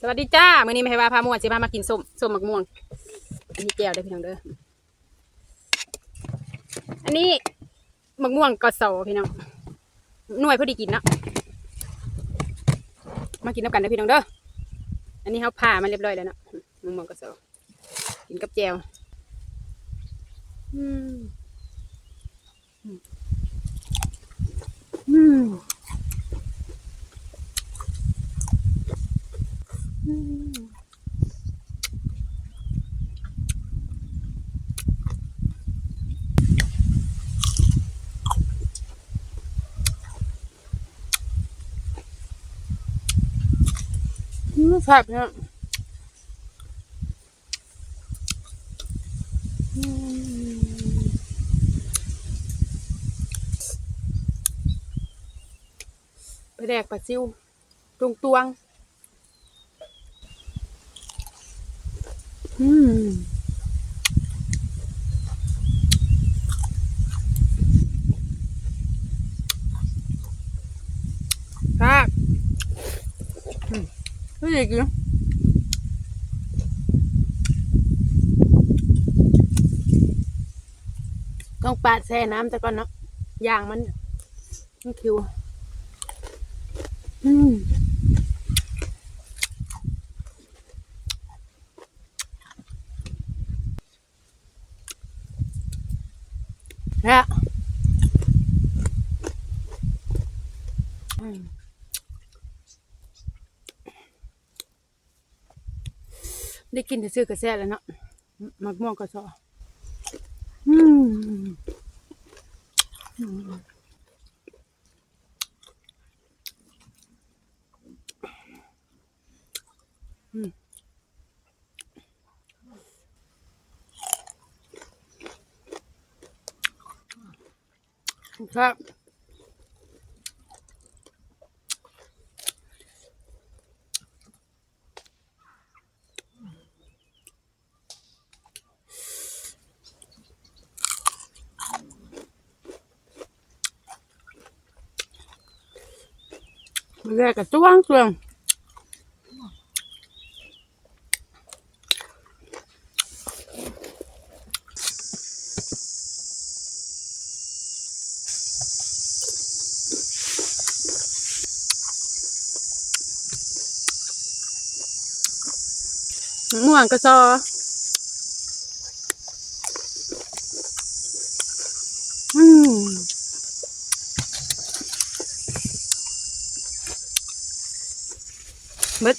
สวัสดีจ้ามื้อนี้แม่ให้ว่าพาม่วนสิพามากินส้มส้มมะม่วง อันนี้แก้วเด้พี่น้องเด้อ อันนี้มะม่วงกอสอพี่น้อง หน่วยพอดีกินเนาะ มากินน้ำกันเด้อพี่น้องเด้อ อันนี้เขาผ่ามันเรียบร้อยแล้วเนาะมะม่วงกอสอกินกับแจวอืมอืมอืมอืม อืม แซ่บเนี่ยอืมไปแดกปลาซิวตวงตวง อืมครับอืมไม่ได้กินต้องปาดแช่น้ำแต่ก่อนเนาะยางมันมันคิว อืม แล้วอืมได้กินแต่ซื้อกระแซ่แล้วเนาะมักม่วงกระซออืม ครับแรกกับจ้วงจ้วง ม่วงกระซออืมเบิด